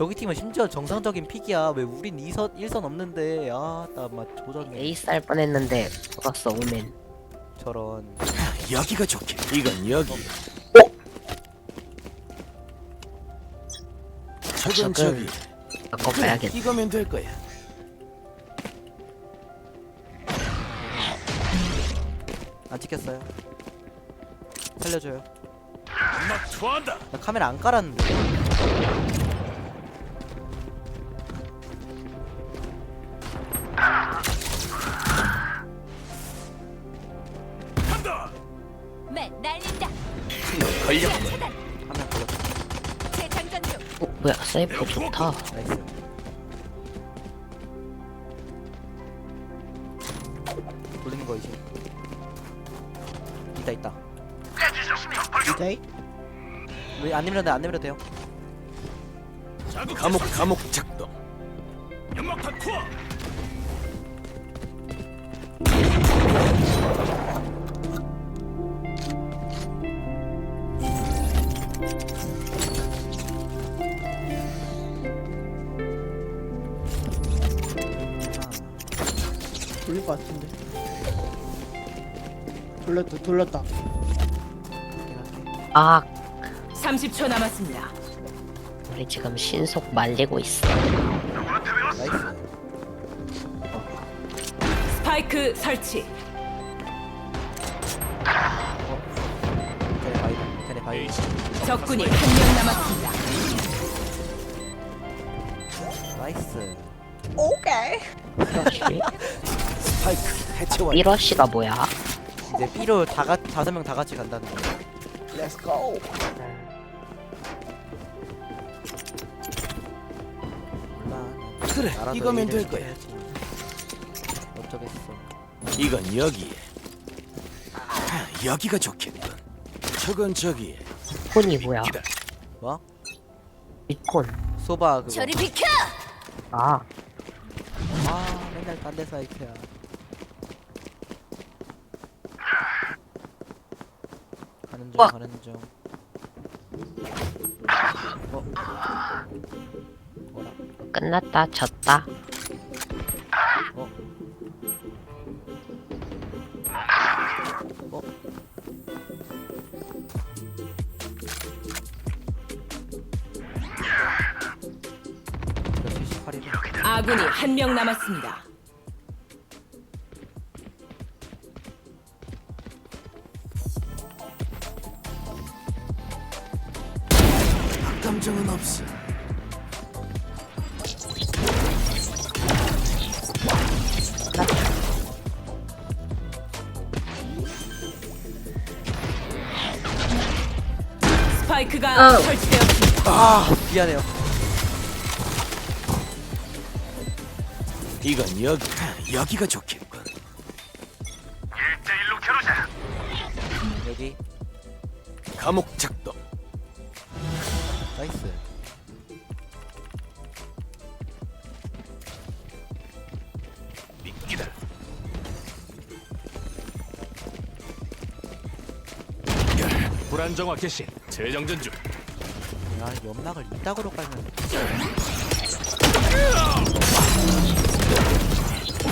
저기 팀은 심지어 정상적인 픽이야. 왜 우린 2선 1선 없는데. 아, 나막 조졌네. 에이스 할 뻔했는데 죽었어 오멘 저런. 여기가 좋게. 이건 여기. 저건 저기. 바꿔 봐야겠다 이거면 될 거야. 안 찍혔어요. 살려줘요. 막. 나 카메라 안 깔았는데. 간다. 맨 날린다. 걸려. 차단. 화면 걸렸어. 재장전 중. 어 뭐야 세이프 좋다 나이스. 돌리는 거 이제. 있다 있다. 이자이? 왜안 내밀어도 돼, 안 내밀어도 돼요. 감옥 감옥 작동. 연막탄 투하. 것 같은데. 돌렸다, 돌렸다. 아 30초 남았습니다. 우리 지금 신속 말리고 있어 나이스. 스파이크 설치. 걔네. 걔네. 적군이 한 명 남았습니다. 나이스. 스파이크 해체 완. 이러시가 뭐야 이제 B로 다 같, 다섯 명 다 같이 간다는 거. Let's go. 몰라. 그래. 나라도 이거면 일을 될 거야. 해야지. 어쩌겠어. 이건 여기에. 아, 여기가 좋겠군. 저건 저기에. 콘이 뭐야 기다. 뭐? 이콘 소바 그거. 저리 비켜. 아 아 맨날 딴 데서 하이트야. 우와. 가는 중. 어? 어라? 끝났다 졌다 어? 어? 몇 78이네. 아군이 한 명 남았습니다. 스파이크가 설치되었습니다. 아 미안해요. 이건 여기. 아, 여기가 좋겠군. 여기 감옥 작동. 나이스. 안정화 개시. 재정전 중. 야 연막을 이따구로 깔면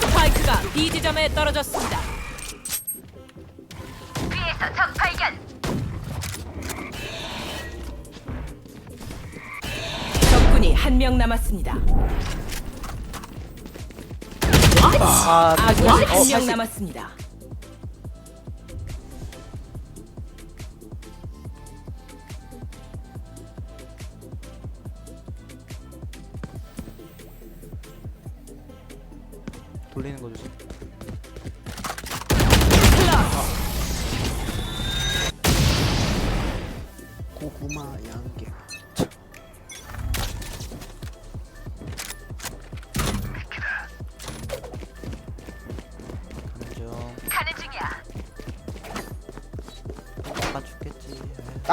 스파이크가 B 지점에 떨어졌습니다. 위에서 적 발견. 적군이 한 명 남았습니다. 아 아군이 어, 한명 사실- 남았습니다.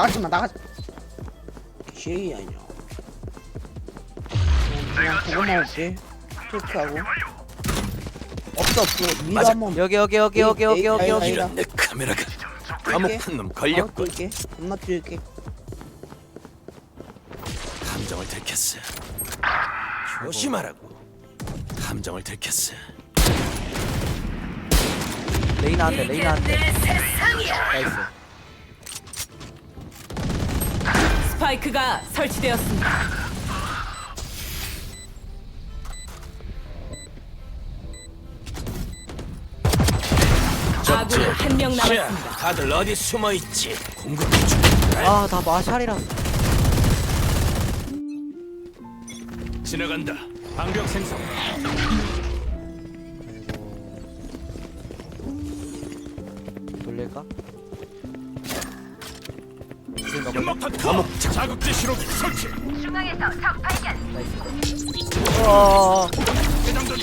나가지 마, 나가지. 쉐이 아니야. 그냥 고구마 올게. 토크하고. 없어, 없어. 미드 맞아. 한번. 여기 여기 여기 여기 여기 여기 여기. 이런 내 카메라가. 감옥한 놈 어, 걸렸군. 뛸게. 겁나 뛸게. 감정을 들켰어. 조심하라고. 함정을 들켰어. 레이나 한대 레이나 한대 나이스 스파이크가 설치되었습니다. 아군이 한 명 자, 남았습니다. 다들 어디 숨어 있지? 공격해 줘. 아나 마샬이라 지나간다. 방벽 생성. 돌릴까? 연막탄 감옥 자극제 시로 설치. 중앙에서 적 발견. 어 대장전.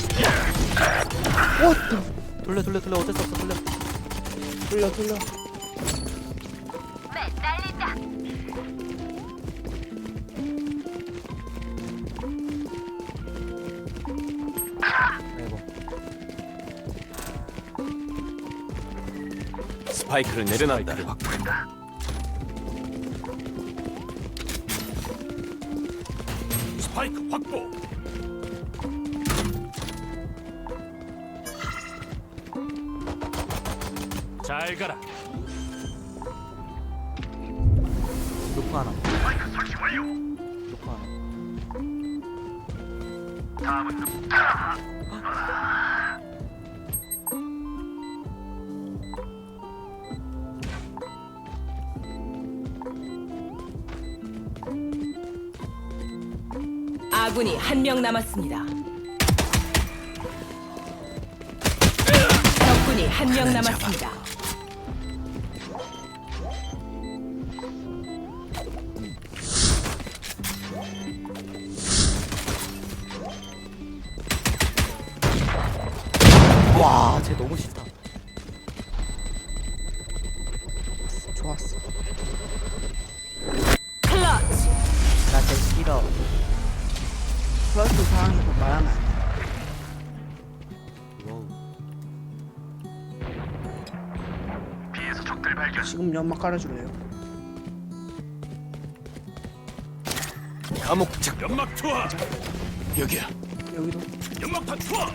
돌려 돌려 돌려 어쩔 수 없어 돌려 돌려 돌려 맨 날린다. 아이고 스파이크를 내려놨다. 확보. 잘 가라. 루프 하나. 루프 하나 아군이 한 명 남았습니다. 적군이 한 명 남았습니다. 와 쟤 너무 싫다 연막 깔아줄래요? 감옥 작 연막 투하. 여기야. 여기도 연막탄 투하.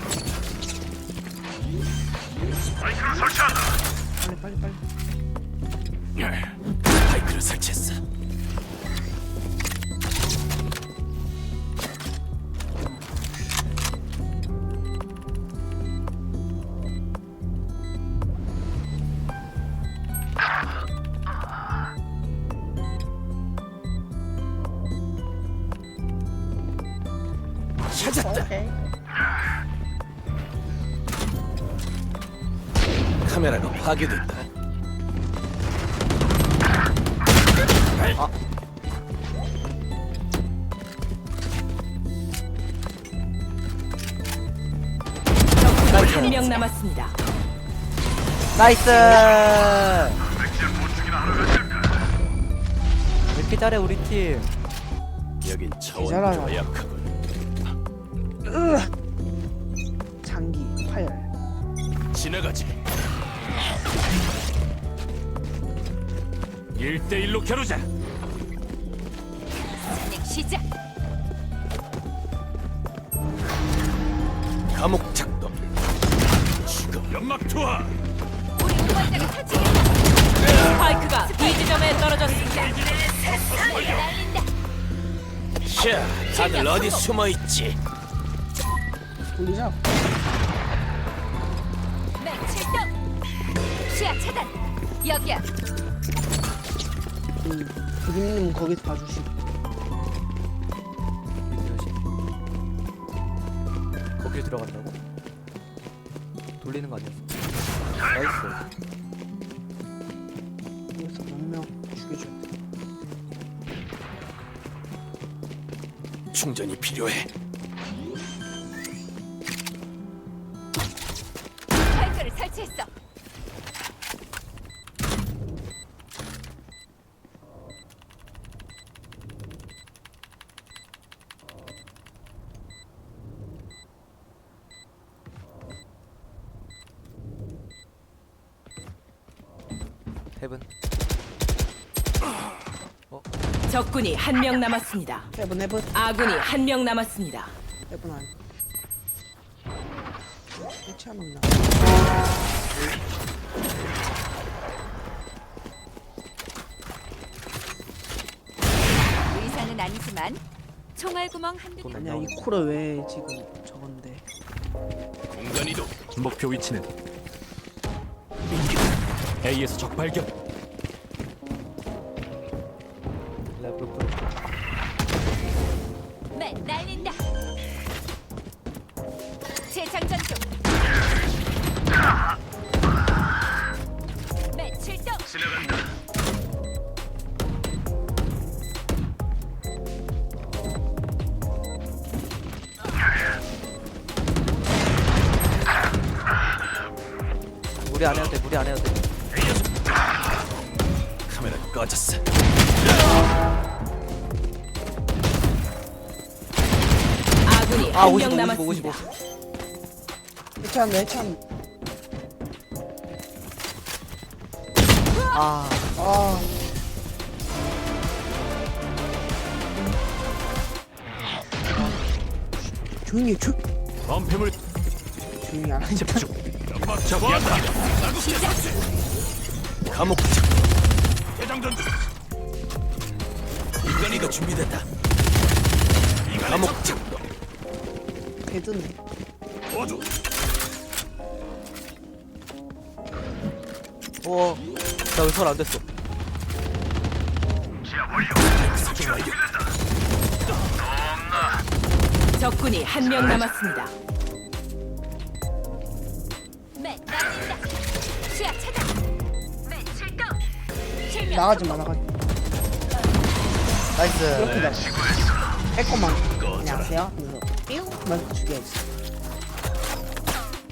빨리 빨리 빨리 스파이크를 설치했어. 적군이 한명 남았습니다. 나이스 왜 이렇게 잘해 우리 팀 여긴 차원. 약하군. 장기 파열 지나가지. 1대1로 겨루자. 시작. 감옥 작동. 지금 연막 투하. 우리 후발자가 설치됐다. 스파이크가 B 지점에 떨어졌습니다. 날린다. 샤, 다들 어디 숨어 있지? 돌리자 맨 출동. 시야 차단. 여기야. 음, 그림님 거기서 봐주시고 들어간다고? 돌리는 거 아니었어 나이스 여기서 몇명 죽여줘야 돼 충전이 필요해. 적군이 한명 남았습니다. 해븐 해븐 아군이 한 명 남았습니다. 해븐 안. 일치 한명 나. 의사는 아니지만 총알 구멍 한두 개. 아니야 이 코를 왜 지금 저건데? 공간 이동. 목표 위치는 A에서 적 발견. 안 해도 돼 무리 안 해도 돼 카메라 꺼졌어. 아군이 아 한 55, 명 55, 55. 남았습니다. 일치 한다 일치 한. 아 아. 조용히 해, 조 범패물 조용히 안 하자. 적이었다. 감옥 적. 대장전. 공간 이동 준비됐다. 감옥 적. 배드네. 도와줘. 어, 나왜 손안 됐어? 적군이 한 명 남았습니다. 나가지 마 나가지. 마. 나이스. 이렇게 나가. 빼꼼만. 안녕하세요. 그래서 삐우 죽여야지.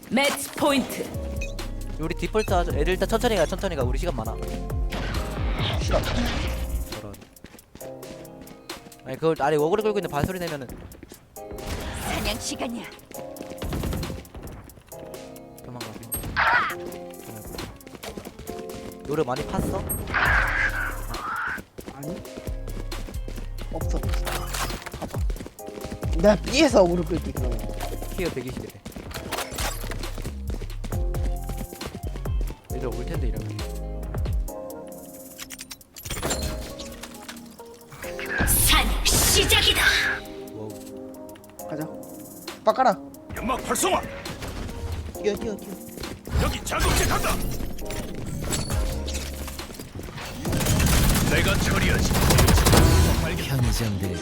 매치 포인트. 우리 디폴트 하자. 애들 일단 천천히 가 천천히 가. 우리 시간 많아. 싫어. 저런. 아니 그걸 아니 워그를 끌고 있는 발소리 내면은 사냥 시간이야. 도망가. 노래 많이 팠어? 아니. 없어. 봐봐. 내가 B에서 무릎 꿇기 그러면. 키어 120이래. 얘들 올 텐데 이러면. 와우. 가자. 바꿔라. 연막 활성화. 뛰어 뛰어 뛰어. 여기 자동차 간다. 내가 처리하지. 편의점들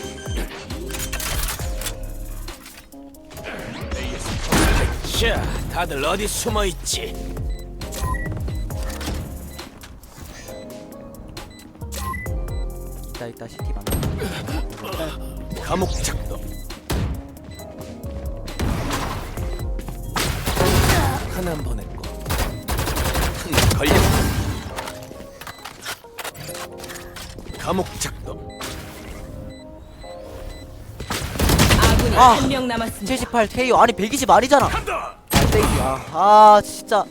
자, 다들 어디 숨어 있지? 이따 이따 시티 만나. 감옥 작동. 하나 보냈고 하나 걸렸. 감옥 작동. 아군이 아. 한 명 남았습니다. 78 KO 아니 120 아니잖아. 간다. 땡이야. 아 진짜.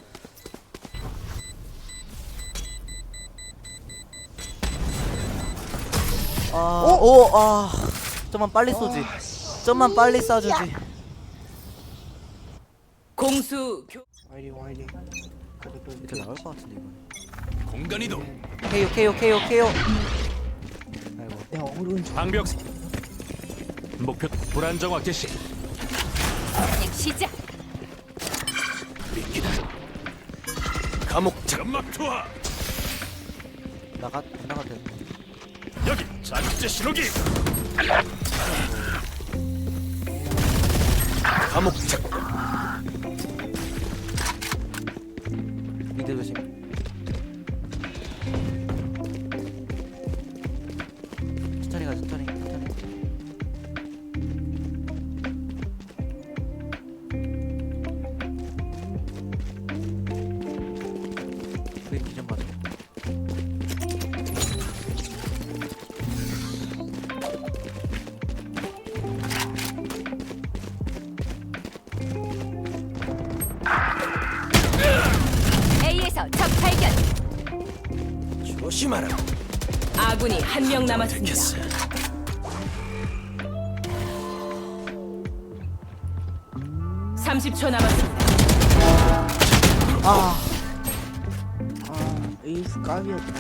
아, 오, 아, 좀만 빨리 쏘지. 좀만 빨리 쏴주지. 공수 교... 와이리 와이리. 그래도 이제 나올 것 같은데 이번. 공간 이동. KO, KO, KO, KO. 내가 오른쪽. 방벽 목표 불안정화 개시. 사냥 시작. 미끼다. 감옥 장막 투하. 나가, 안 나가도 되는데. 여기 자극제 신호기. 감옥 작동. 미드 조심. 그림 기준 봐줘. A에서 적 발견. 조심하라. 아군이 한 명 남았습니다. 됐어. 삼십 초 남았습니다. 아. 아, 에이스 까비였다.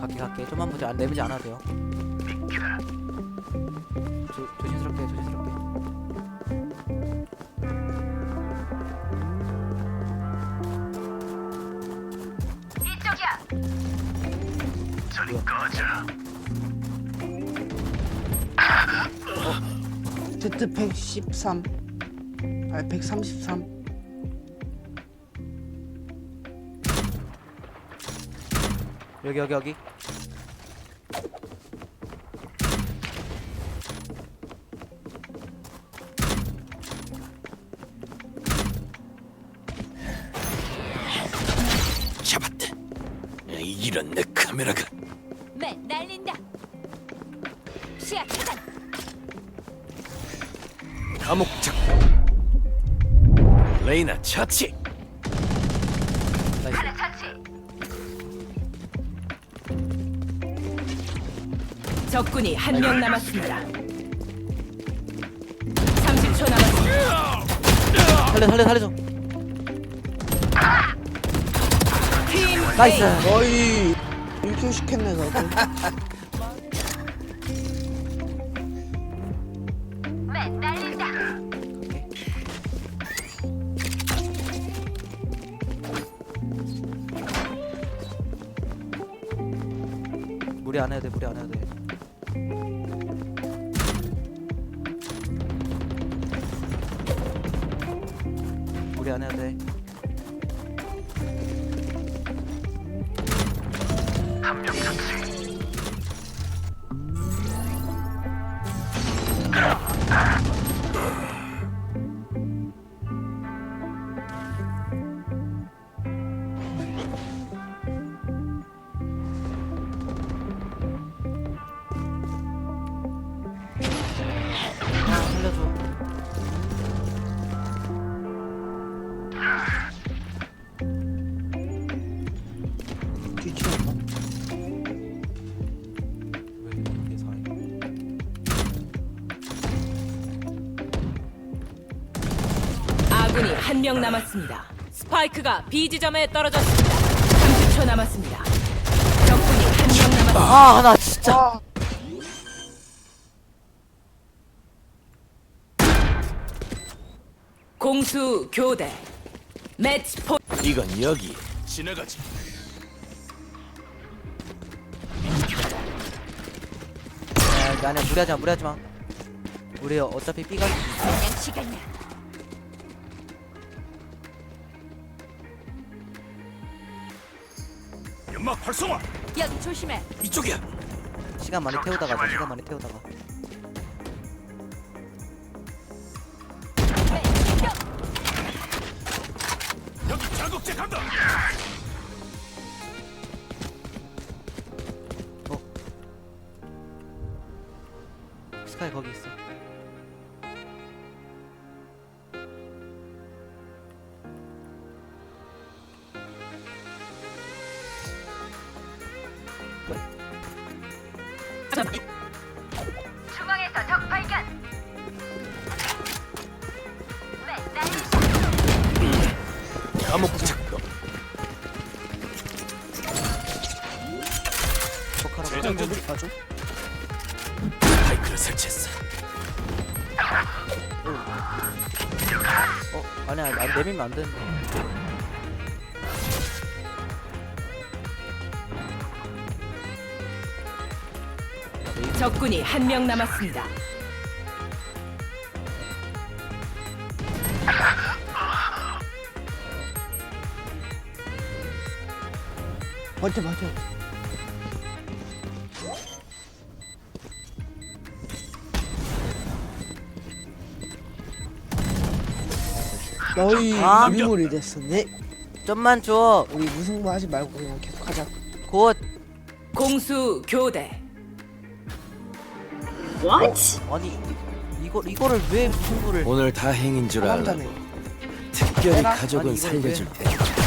갈게 갈게 좀만 보자 안 내밀지 않아도 돼요 조, 조심 Z 113. 아, 133. 여기 여기 여기 잡았다. 이런 내 카메라가 감옥 작. 레이나 처치. 나이스 적군이 한 명 남았습니다. 30초 남았습니다. 살려 살려 살려줘 팀 나이스 어이. 1킬 시켰네, 저도. 무리 안 해야 돼 무리 안 해야 돼 아군이 한 명 남았습니다. 스파이크가 B 지점에 떨어졌습니다. 30초 남았습니다. 적군이 한 명 남았습니다. 아 나 진짜 공수 교대 매치 포 이건 여기 지나가지. 야, 아니야 무리하지 마 무리하지 마 우리 어차피 사냥 시간이야. 연막 활성화. 여기 조심해. 이쪽이야. 시간 많이 태우다가 자 시간 많이 태우다가. 여기 자국제 간다. 감옥 재장전 중. 가죠? 스파이크를 설치했어. 어 아니야 안 내밀면 안 되는데 적군이 한 명 남았습니다. 버텨, 버텨. 너희 아. 미물이 됐어. 네. 좀만 줘. 우리 무승부 하지 말고 그냥 계속 하자. 곧. 공수 교대 아니 이거 이거를 왜 무슨 부를? 오늘 다행인 줄. 한잔해. 특별히? 가족은 아니, 이걸 살려줄 테니까.